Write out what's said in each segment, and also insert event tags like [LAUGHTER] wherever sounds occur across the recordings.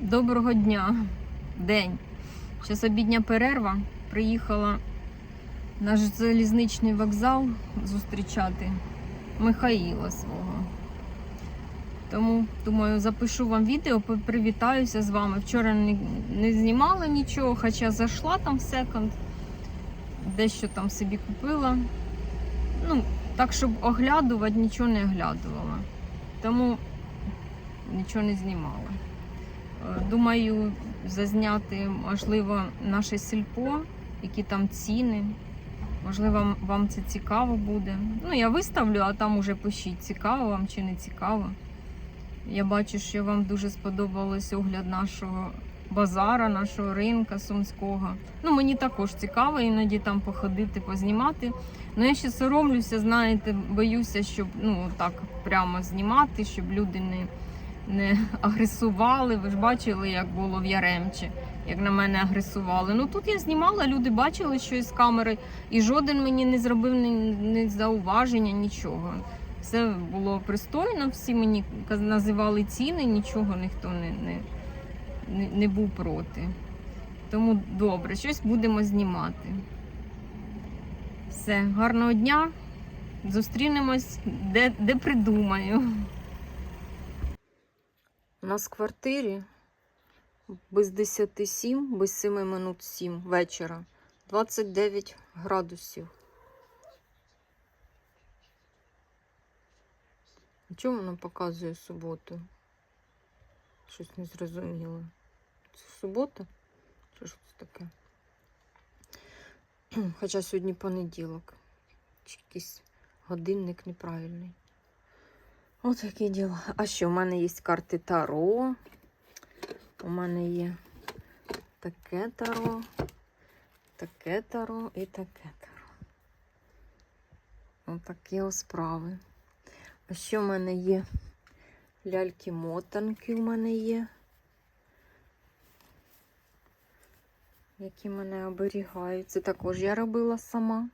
Доброго дня, день. Зараз обідня перерва. Приїхала на залізничний вокзал зустрічати Михаїла свого. Тому, думаю, запишу вам відео, привітаюся з вами. Вчора не, не знімала нічого, хоча зайшла там в секонд, дещо там собі купила. Ну, так, щоб оглядувати, нічого не оглядувала. Тому нічого не знімала. Думаю, зазняти, можливо, наше сільпо, які там ціни. Можливо, вам це цікаво буде. Ну, я виставлю, а там уже пишіть, цікаво вам чи не цікаво. Я бачу, що вам дуже сподобалось огляд нашого базара, нашого ринка сумського. Ну, мені також цікаво іноді там походити, познімати. Ну, я ще соромлюся, знаєте, боюся, щоб ну, так прямо знімати, щоб люди не не агресували. Ви ж бачили, як було в Яремчі, як на мене агресували. Ну тут я знімала, люди бачили щось з камери, і жоден мені не зробив ні, зауваження, нічого. Все було пристойно, всі мені називали ціни, нічого ніхто не, не, не, не був проти. Тому добре, щось будемо знімати. Все, гарного дня. Зустрінемось, де, де придумаю. У нас в квартирі без 10 7, без 7 минут 7 вечора. 29 градусів. Чому воно показує суботу? Щось не зрозуміло. Це субота? Що це таке? Хоча сьогодні понеділок. Чи якийсь годинник неправильний. Ось такі діла. А що, у мене є карти Таро. У мене є таке таро, таке таро і таке таро. Ось такі ось справи. А що в мене є? Ляльки-мотанки у мене є. Які мене оберігають. Це також я робила сама.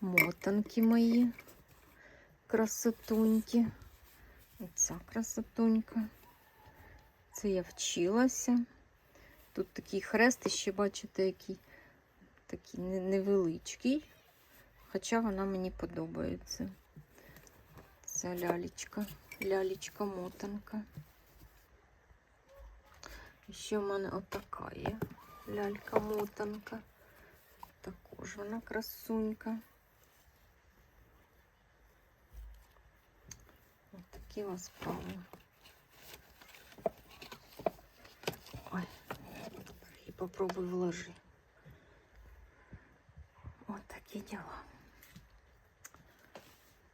Мотанки мої красотуньки. Оця красотунька. Це я вчилася. Тут такий хрест, і ще бачите, який такий невеличкий. Хоча вона мені подобається. Ця лялечка, лялечка мотанка. І ще в мене отака є лялька мотанка. Також вона красунька. Ось такі вас справи. Ой, і попробуй вложи. Ось такі діла.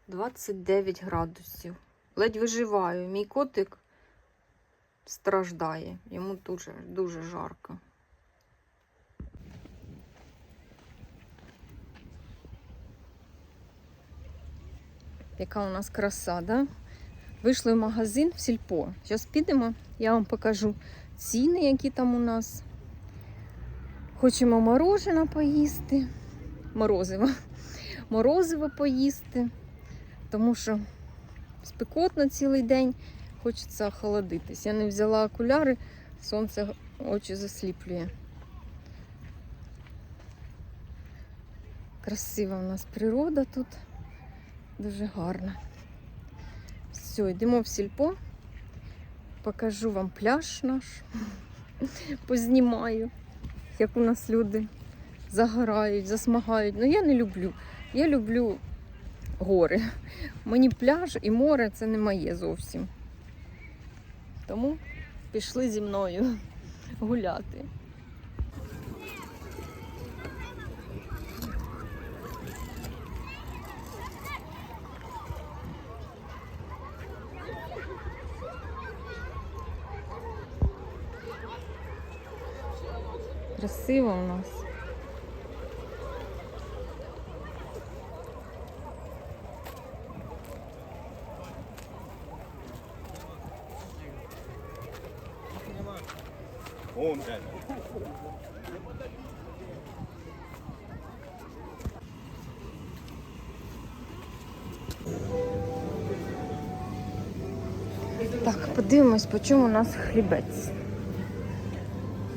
29 градусів. Ледь виживаю. Мій котик страждає. Йому дуже, дуже жарко. Яка у нас краса, да? Вийшли в магазин в сільпо. Зараз підемо, я вам покажу ціни, які там у нас. Хочемо мороженое поїсти. Морозиво. [LAUGHS] Морозиво поїсти, тому що спекотно цілий день, хочеться охолодитись. Я не взяла окуляри, сонце очі засліплює. Красива у нас природа тут, дуже гарна. Все, йдемо в сільпо. Покажу вам пляж наш. [LAUGHS] Познімаю, як у нас люди загорають, засмагають. Ну я не люблю. Я люблю гори. Мені пляж і море це не моє зовсім. Тому пішли зі мною гуляти. Красиво у нас. Блядь. Так, Подивимось, по чому у нас хлібець.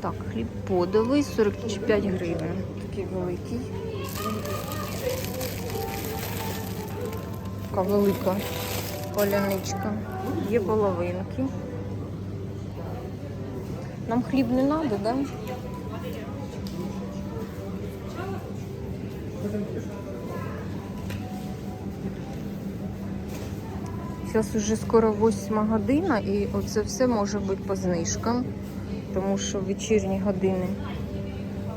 Так, хліб подовий, 45 гривень. Такий великий. Така велика поляничка. Є половинки. Нам хліб не треба, да? Зараз уже скоро 8 година і оце все може бути по знижкам, тому що вечірні години.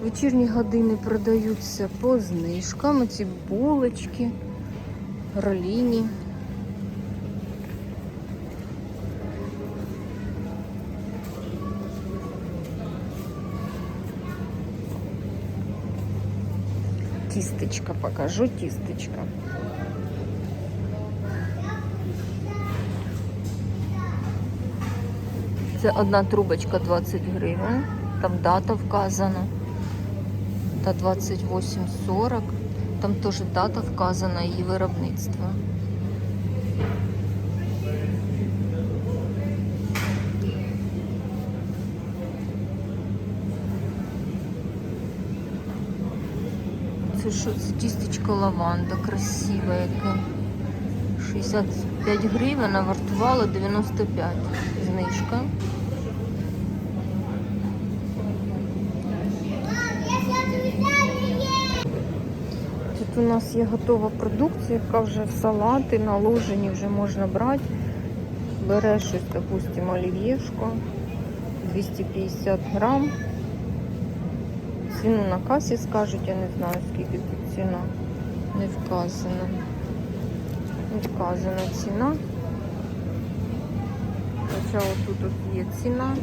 Вечірні години продаються по знижкам. Ці булочки, роліні. Тістечка покажу, тістечка. Це одна трубочка 20 гривень. Там дата вказана. Та 28,40. Там теж дата вказана її виробництва. Це що? Це тістечко лаванда, красиве яке. 65 гривень, а вартувало 95 знижка. Тут у нас є готова продукція, яка вже в салати наложені, вже можна брати. Береш щось, допустимо, олів'єшко 250 грам. Ціну на касі скажуть, я не знаю, скільки тут ціна. Не вказано. Не вказана ціна. Хоча отут от є ціна.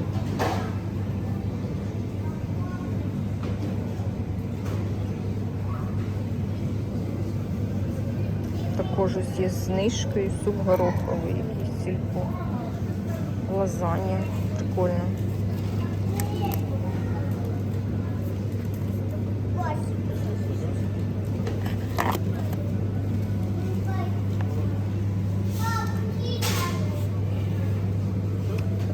Ось є знижкою, суп гороховий, якийсь сільпо. Лазанья. Прикольно.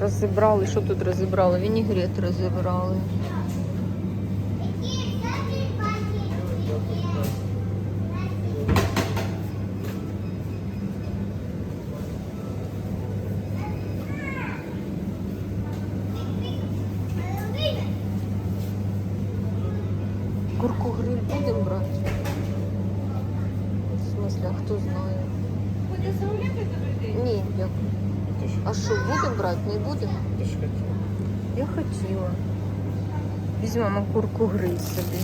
Розібрали, що тут розібрали? Вінігрет розібрали. Курку гриль будемо брати? В смысле, а хто знає? Ні, дякую. А що, будемо брати? Не будемо? Ти ж хотів. Я хотіла. Візьмемо курку гриль собі.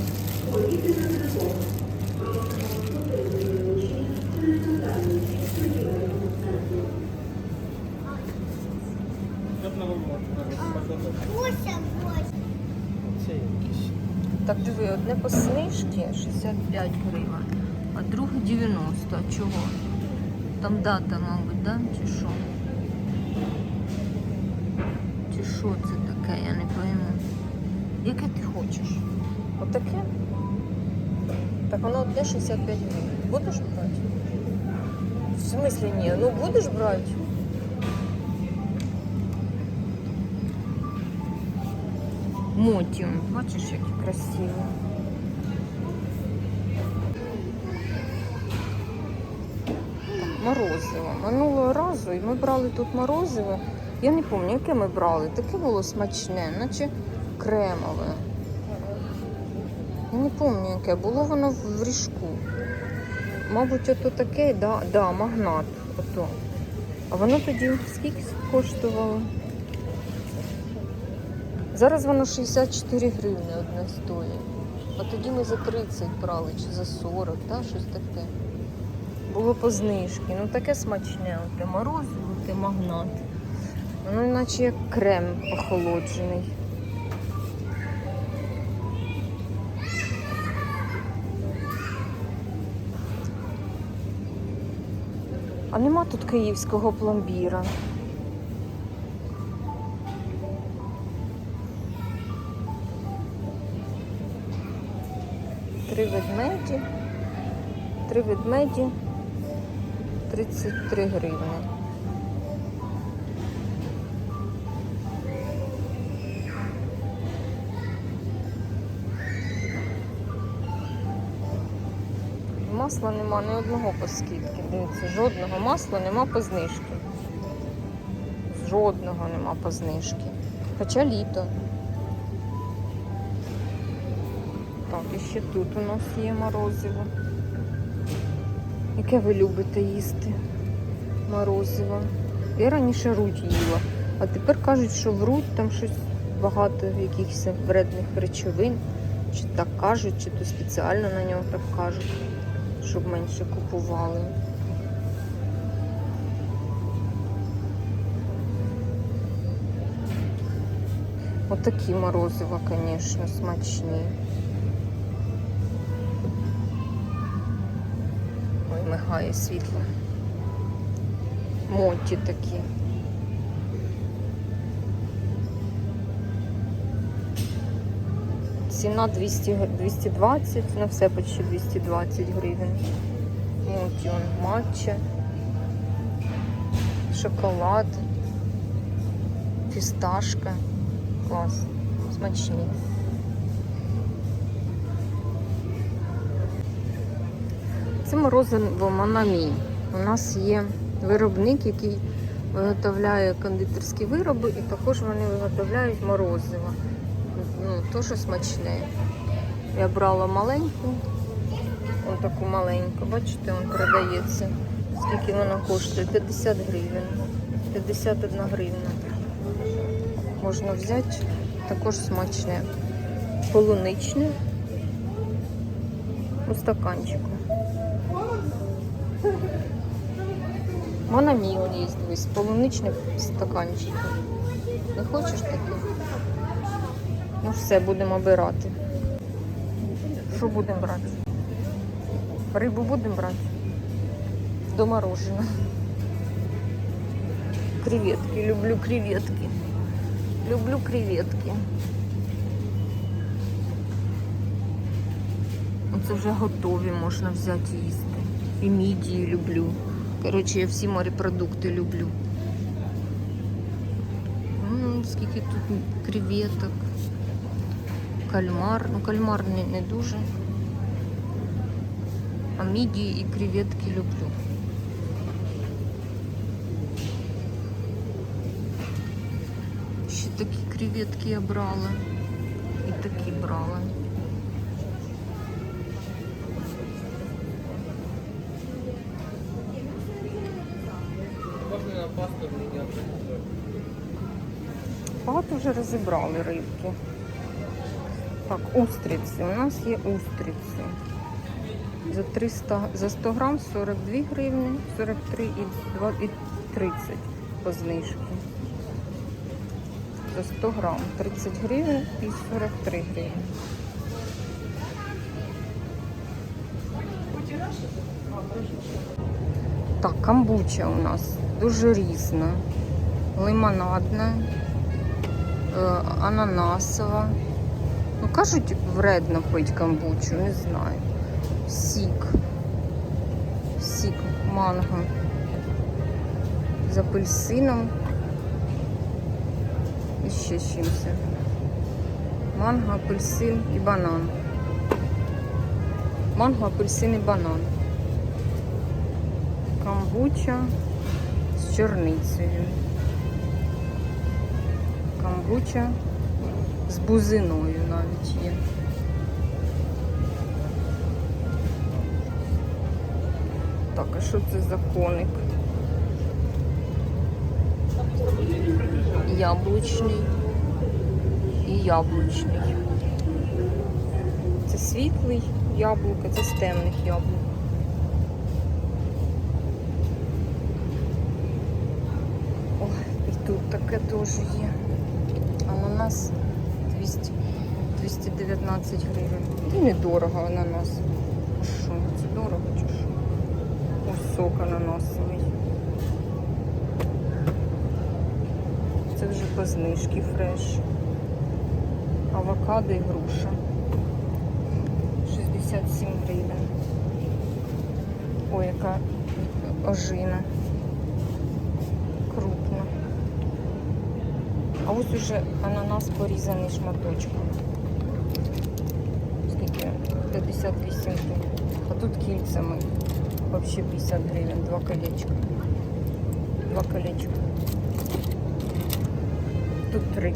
Так, диви, одне по знижці 65 гривень, а друге 90. А чого? Там дата, мабуть, да? Чи що? Чи що це таке, я не пойму. Яке ти хочеш? Отаке? Так воно одне 65 гривень. Будеш брати? В смислі ні? Ну будеш брати? Мотіум. Бачиш, які красиві. Так, морозиво. Минулого разу і ми брали тут морозиво. Я не пам'ятаю, яке ми брали. Таке було смачне, наче кремове. Я не пам'ятаю, яке. Було воно в ріжку. Мабуть, ото таке, да, да, магнат. Ото. А воно тоді скільки коштувало? Зараз воно 64 гривні одне стоїть. А тоді ми за 30 брали чи за 40, та, щось таке. Було по знижки. Ну таке смачне. Те морозиво, те магнат. Воно наче як крем охолоджений. А нема тут київського пломбіра. Три ведмеді. Три ведмеді. 33 гривні. Масла нема ні одного по скидці. Дивіться, жодного масла нема по знижці. Жодного нема по знижці. Хоча літо. Так, і ще тут у нас є морозиво. Яке ви любите їсти? Морозиво. Я раніше руть їла, а тепер кажуть, що в руть там щось багато якихось вредних речовин. Чи так кажуть, чи то спеціально на нього так кажуть, щоб менше купували. Отакі морозива, звісно, смачні. Ой, мигає світло. Моті такі. Ціна 200, 220, на все почти 220 гривень. Моті он матча, шоколад, фісташка. Клас. Смачні. Це морозиво Монамі. У нас є виробник, який виготовляє кондитерські вироби, і також вони виготовляють морозиво. Ну, теж смачне. Я брала маленьку, ось таку маленьку, бачите, він продається. Скільки вона коштує? 50 гривень. 51 гривна. Можна взяти, також смачне. Полуничне у стаканчику. Монамі он є, дивись, полуничний стаканчик. Не хочеш таке? Ну все, будемо обирати. Що будемо брати? Рибу будемо брати? До мороженого. Креветки, люблю креветки. Люблю креветки. Це вже готові, можна взяти їсти. І мідії люблю. Коротше, я всі морепродукти люблю. М, скільки тут креветок. Кальмар. Ну, кальмар не, не дуже. А мідії і креветки люблю. Ще такі креветки я брала. І такі брала. Можно на пасту меня Багато вже розібрали рибки. Так, устриці. У нас є устриці. За 300, за 100 грам 42 гривні, 43 і, 2, і 30 по знижці. За 100 грам 30 гривень і 43 гривні. Так, камбуча у нас дуже різна. Лимонадна, е, ананасова. Ну, кажуть, вредно пити камбучу, не знаю. Сік. Сік манго. З апельсином. І ще чимось. Манго, апельсин і банан. Манго, апельсин і банан. Камбуча з чорницею. Камбуча з бузиною навіть. Так, а що це за коник? Яблучний і яблучний. Це світлий яблуко, це з темних яблук. Ой, і тут таке теж є. Ананас 200, 219 гривень. І недорого ананас. А що, це дорого чи що? Ось сок ананасовий. Це вже по знижці фреш. Авокадо і груша. 67 гривень. Ой, яка ожина. Крупна. А ось уже ананас порізаний шматочком. Скільки? 58 гривень. А тут кільцями. Вообще 50 гривень, два колечка. Два колечка. Тут три.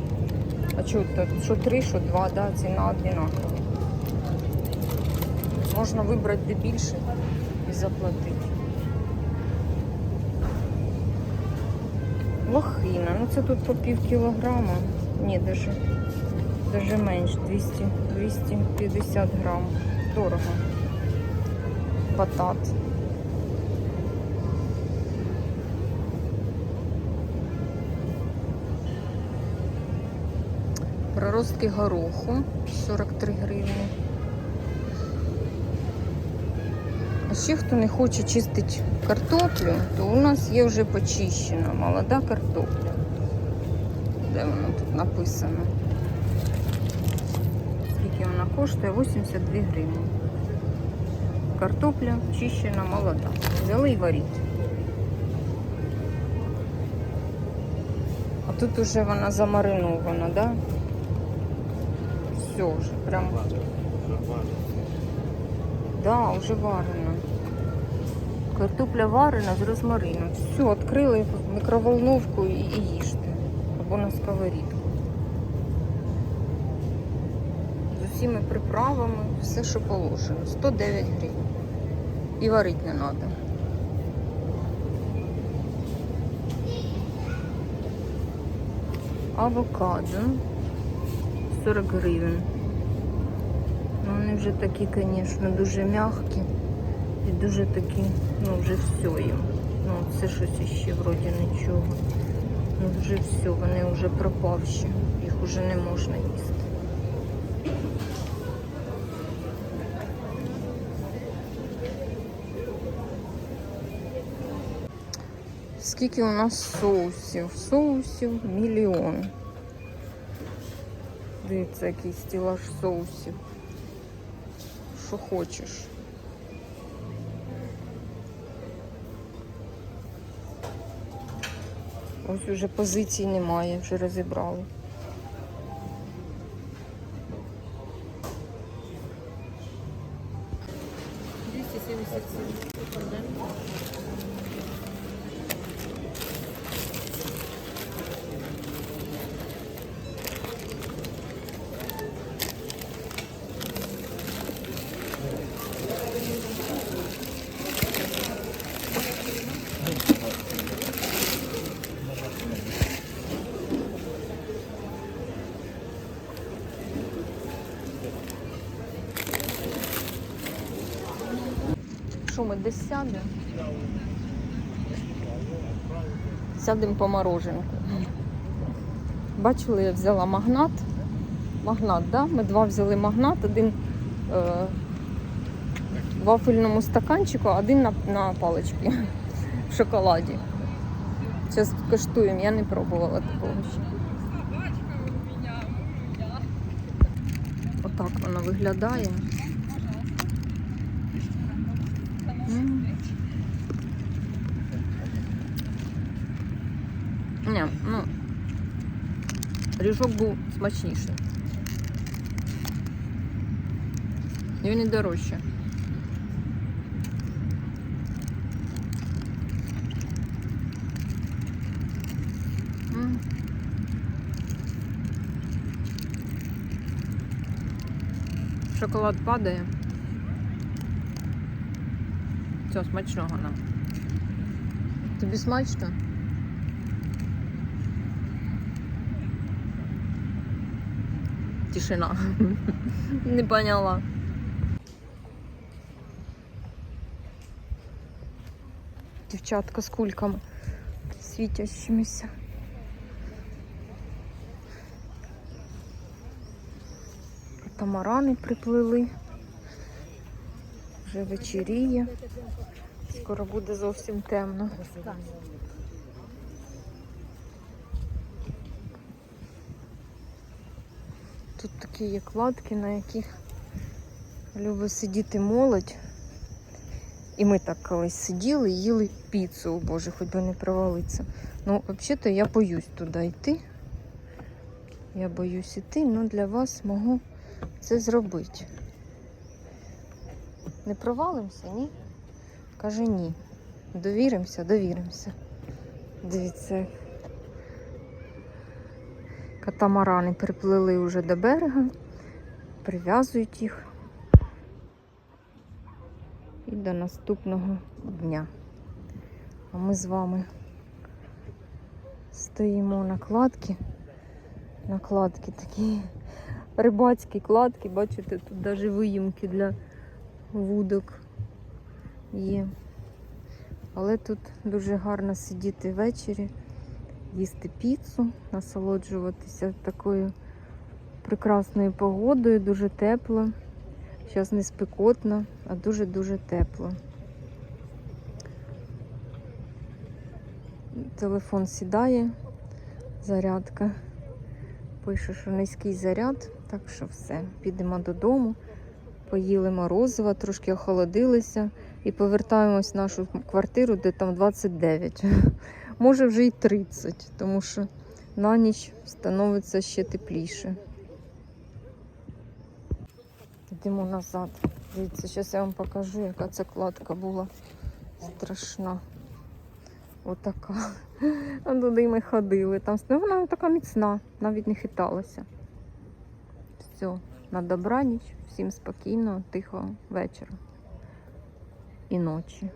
А що тут? Що три, що два, да, ціна одинакова. Можна вибрати де більше і заплатити. Лохина, ну це тут по пів кілограма. Ні, даже, даже менше, 200, 250 грам. Дорого. Батат. Проростки гороху 43 гривні. А ще хто не хоче чистити картоплю, то у нас є вже почищена молода картопля. Де воно тут написано? Коштує? 82 гривні. Картопля чищена молода. Взяли і варіть. А тут уже вона замаринована, да? Все вже, прям. Да, вже варена. Картопля варена з розмарином. Все, відкрили мікроволновку і, їжте. Або на сковорідку. З усіма приправами, все, що положено. 109 гривень. І варити не треба. Авокадо 40 гривень. Ну, вони вже такі, звісно, дуже м'які і дуже такі, ну вже все їм. Ну, це щось іще вроді нічого. Ну вже все, вони вже пропавші. Їх вже не можна їсти. Скільки у нас соусів? Соусів мільйон. Дивіться, який стілаж соусів. Що хочеш. Ось уже позицій немає, вже розібрали. Що ми десь сядемо? Сядемо по мороженку. Бачили, я взяла магнат. Магнат, да? Ми два взяли магнат, один е, в вафельному стаканчику, один на, на паличці в шоколаді. Зараз коштуємо, я не пробувала такого ще. Отак воно виглядає. М. Ні, ну, ріжок був смачніший. І він і дорожче. Шоколад падає. Все, смачного нам. Тобі смачно? Тишина. Не поняла. Дівчатка з кульками світящимися. Тамарани приплили. Вже вечеріє. Скоро буде зовсім темно. Тут такі є кладки, на яких любить сидіти молодь. І ми так колись сиділи їли піцу, О, Боже, хоч би не провалитися. Ну, взагалі-то я боюсь туди йти. Я боюсь йти, але для вас можу це зробити. Не провалимося, ні? Каже ні. Довіримося, довіримося. Дивіться. Катамарани приплили вже до берега, прив'язують їх. І до наступного дня. А ми з вами стоїмо на кладці. На кладці такі рибацькі кладки, бачите, тут навіть виїмки для вудок є. Але тут дуже гарно сидіти ввечері, їсти піцу, насолоджуватися такою прекрасною погодою, дуже тепло. Зараз не спекотно, а дуже-дуже тепло. Телефон сідає, зарядка. Пише, що низький заряд, так що все. Підемо додому, поїли морозива, трошки охолодилися і повертаємось в нашу квартиру, де там 29. Може вже й 30, тому що на ніч становиться ще тепліше. Йдемо назад. Дивіться, зараз я вам покажу, яка ця кладка була страшна. Отака. А туди ми ходили. Там ну, вона така міцна, навіть не хиталася. Все, на добраніч, всім спокійного, тихого вечора і ночі.